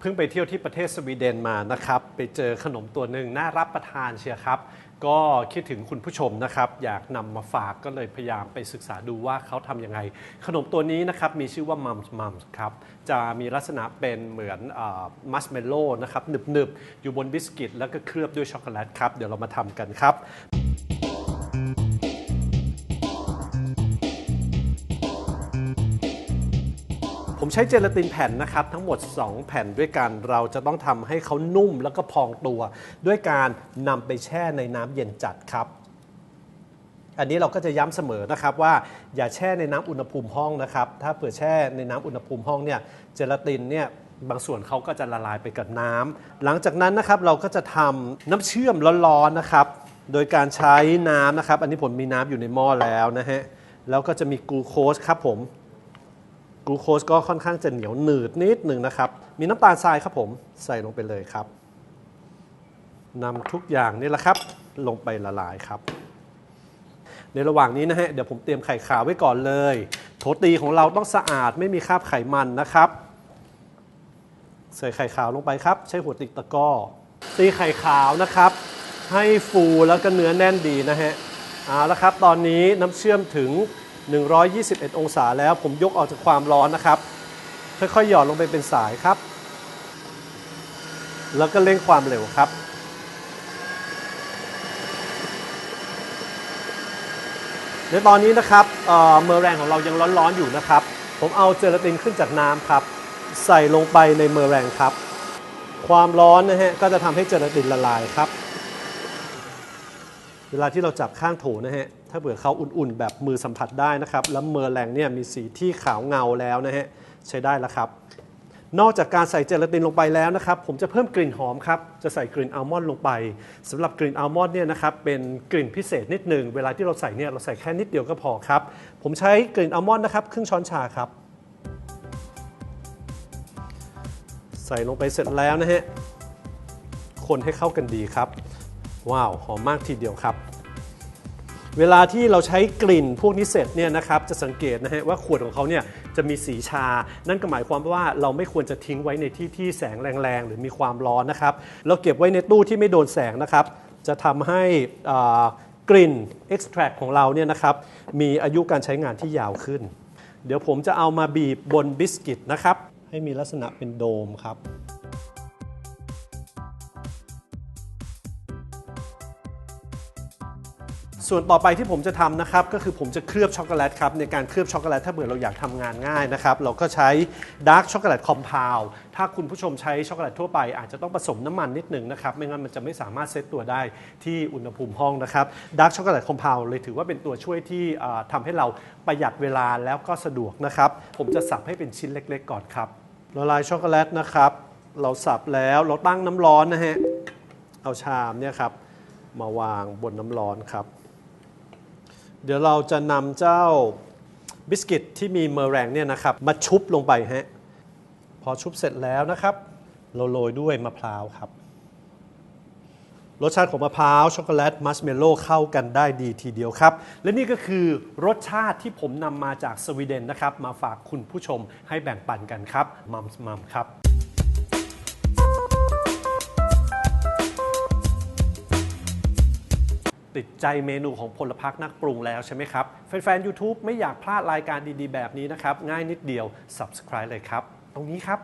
เพิ่งไปเที่ยวที่ประเทศสวีเดนมานะครับ ไปเจอขนมตัวหนึ่งน่ารับประทานเชียร์ครับ ก็คิดถึงคุณผู้ชมนะครับ อยากนำมาฝากก็เลยพยายามไปศึกษาดูว่าเขาทำยังไง ขนมตัวนี้นะครับมีชื่อว่ามัมส์มัมส์ครับ จะมีลักษณะเป็นเหมือนมัสเมลโล่นะครับหนึบๆ อยู่บนบิสกิต แล้วก็เคลือบด้วยช็อกโกแลตครับ เดี๋ยวเรามาทำกันครับ ใช้เจลาตินแผ่นนะครับทั้งหมด 2 แผ่นด้วยกันเราจะต้องทำให้เขานุ่มแล้วก็พองตัว ด้วยการนำไปแช่ในน้ำเย็นจัดครับอันนี้เราก็จะย้ำเสมอนะครับว่าอย่าแช่ในน้ำอุณหภูมิห้องนะครับ ถ้าเผื่อแช่ในน้ำอุณหภูมิห้องเนี่ยเจลาตินเนี่ยบางส่วนเขาก็จะละลายไปกับน้ำหลังจากนั้นนะครับเราก็จะทำน้ำเชื่อมร้อนๆนะครับ โดยการใช้น้ำนะครับ อันนี้ผมมีน้ำอยู่ในหม้อแล้วนะฮะแล้วก็จะมีกลูโคสครับผม กลูโคสก็ค่อนข้างจะเหนียวหนืดนิดหนึ่งนะครับ มีน้ำตาลทรายครับผมใส่ลงไปเลยครับนำทุกอย่างนี่แหละครับ ลงไปละลายครับ ในระหว่างนี้นะฮะเดี๋ยวผมเตรียมไข่ขาวไว้ก่อนเลย โถตีของเราต้องสะอาดไม่มีคราบไขมันนะครับ ใส่ไข่ขาวลงไปครับ ใช้หัวติกตะก้อตีไข่ขาวนะครับ ให้ฟูแล้วก็เนื้อแน่นดีนะฮะเอาละครับ ตอนนี้น้ำเชื่อมถึง 121 องศาแล้วผมยกออกจากความร้อนนะครับ ค่อยๆหยอดลงไปเป็นสายครับ แล้วก็เร่งความเร็วครับ ในตอนนี้นะครับเอ่อเมอร์แรงของเรายังร้อนๆอยู่นะครับ ผมเอาเจลาตินขึ้นจากน้ำครับ ใส่ลงไปในเมอร์แรงครับ ความร้อนนะฮะก็จะทำให้เจลาตินละลายครับ เวลาที่เราจับข้างโถนะฮะ ถ้าเผื่อเขาอุ่นๆ แบบมือสัมผัสได้นะครับ แล้วเมอร์แรงเนี่ยมีสีที่ขาวเงาแล้วนะฮะใช้ได้แล้วครับ นอกจากการใส่เจลาตินลงไปแล้วนะครับ ผมจะเพิ่มกลิ่นหอมครับ จะใส่กลิ่นอัลมอนด์ลงไปสำหรับกลิ่นอัลมอนด์เนี่ยนะครับเป็นกลิ่นพิเศษนิดหนึ่งเวลาที่เราใส่เนี่ยเราใส่แค่นิดเดียวก็พอครับ ผมใช้กลิ่นอัลมอนด์นะครับครึ่งช้อนชาครับ ใส่ลงไปเสร็จแล้วนะฮะคนให้เข้ากันดีครับ ว้าวหอมมากทีเดียวครับ เวลาที่เราใช้กลิ่นพวกนี้เสร็จเนี่ยนะครับจะสังเกตนะฮะว่าขวดของเขาเนี่ยจะมีสีชา นั่นก็หมายความว่าเราไม่ควรจะทิ้งไว้ในที่ที่แสงแรงๆ หรือมีความร้อนนะครับ เราเก็บไว้ในตู้ที่ไม่โดนแสงนะครับ จะทำให้กลิ่น extract ของเราเนี่ยนะครับมีอายุการใช้งานที่ยาวขึ้น เดี๋ยวผมจะเอามาบีบบนบิสกิตนะครับให้มีลักษณะเป็นโดมครับ ส่วนต่อไปที่ผมจะทำนะครับ ก็คือผมจะเคลือบช็อกโกแลตครับ ในการเคลือบช็อกโกแลตถ้าเบื่อเราอยากทำงานง่ายนะครับ เราก็ใช้ดาร์กช็อกโกแลตคอมเพลถ้าคุณผู้ชมใช้ช็อกโกแลตทั่วไป อาจจะต้องผสมน้ำมันนิดหนึ่งนะครับ ไม่งั้นมันจะไม่สามารถเซตตัวได้ที่อุณหภูมิห้องนะครับดาร์กช็อกโกแลตคอมเพลเลยถือว่าเป็นตัวช่วยที่อ่าทำให้เราประหยัดเวลาแล้วก็สะดวกนะครับ ผมจะสับให้เป็นชิ้นเล็ก ๆ ก่อนครับละลายช็อกโกแลตนะครับ เราสับแล้วเราตั้งน้ำร้อนนะฮะเอาชามเนี่ยครับมาวางบนน้ำร้อนครับ เดี๋ยวเราจะนำเจ้าบิสกิตที่มีเมอร์แรงเนี่ยนะครับมาชุบลงไปฮะพอชุบเสร็จแล้วนะครับ เราโรยด้วยมะพร้าวครับ รสชาติของมะพร้าวช็อกโกแลตมัสเมลโล่เข้ากันได้ดีทีเดียวครับ และนี่ก็คือรสชาติที่ผมนำมาจากสวีเดนนะครับ มาฝากคุณผู้ชมให้แบ่งปันกันครับมัมส์มัมครับ ติดใจเมนูของพลพักนักปรุงแล้วใช่ไหมครับ แฟนๆ YouTube ไม่อยากพลาดรายการดีๆ แบบนี้นะครับ ง่ายนิดเดียว Subscribe เลยครับ ตรงนี้ครับ